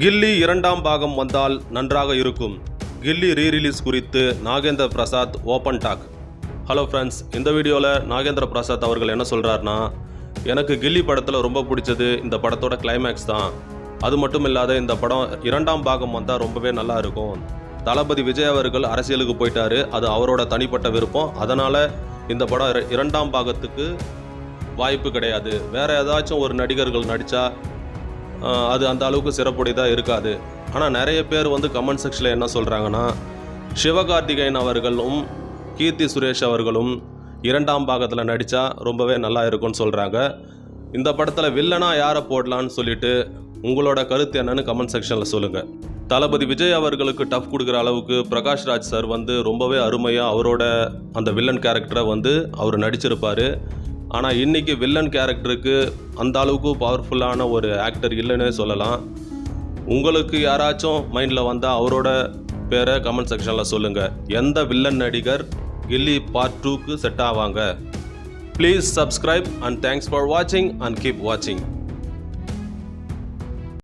கில்லி இரண்டாம் பாகம் வந்தால் நன்றாக இருக்கும். கில்லி ரீரிலீஸ் குறித்து Nagendra Prasad open talk hello friends இந்த வீடியோவில் நாகேந்திர பிரசாத் அவர்கள் என்ன சொல்கிறாருன்னா எனக்கு கில்லி படத்தில் ரொம்ப பிடிச்சது இந்த படத்தோட கிளைமேக்ஸ் தான். அது மட்டும் இல்லாத இந்த படம் இரண்டாம் பாகம் வந்தால் ரொம்பவே நல்லா இருக்கும். தளபதி விஜய் அவர்கள் அரசியலுக்கு போயிட்டாரு அது அவரோட தனிப்பட்ட விருப்பம். அதனால் இந்த படம் இரண்டாம் பாகத்துக்கு வாய்ப்பு கிடையாது. வேறு ஏதாச்சும் ஒரு நடிகர்கள் நடித்தா அது அந்த அளவுக்கு சிறப்புடையதாக இருக்காது. ஆனால் நிறைய பேர் வந்து கமெண்ட் செக்ஷனில் என்ன சொல்கிறாங்கன்னா சிவகார்த்திகேயன் அவர்களும் கீர்த்தி சுரேஷ் அவர்களும் இரண்டாம் பாகத்தில் நடித்தா ரொம்பவே நல்லா இருக்கும்னு சொல்கிறாங்க இந்த படத்தில் வில்லனா யாரை போடலான்னு சொல்லிட்டு உங்களோட கருத்து என்னன்னு கமெண்ட் செக்ஷனில் சொல்லுங்கள் தளபதி விஜய் அவர்களுக்கு டஃப் கொடுக்குற அளவுக்கு பிரகாஷ் ராஜ் சார் வந்து ரொம்பவே அருமையாக அவரோட அந்த வில்லன் கேரக்டரை வந்து அவர் நடிச்சிருப்பார். ஆனால் இன்றைக்கி வில்லன் கேரக்டருக்கு அந்த அளவுக்கு பவர்ஃபுல்லான ஒரு ஆக்டர் இல்லைன்னே சொல்லலாம். உங்களுக்கு யாராச்சும் மைண்டில் வந்தால் அவரோட பேரை கமெண்ட் செக்ஷனில் சொல்லுங்கள் எந்த வில்லன் நடிகர் கில்லி பார்ட் டூக்கு செட் ஆவாங்க? Please subscribe and thanks for வாட்சிங் அண்ட் கீப் வாட்சிங்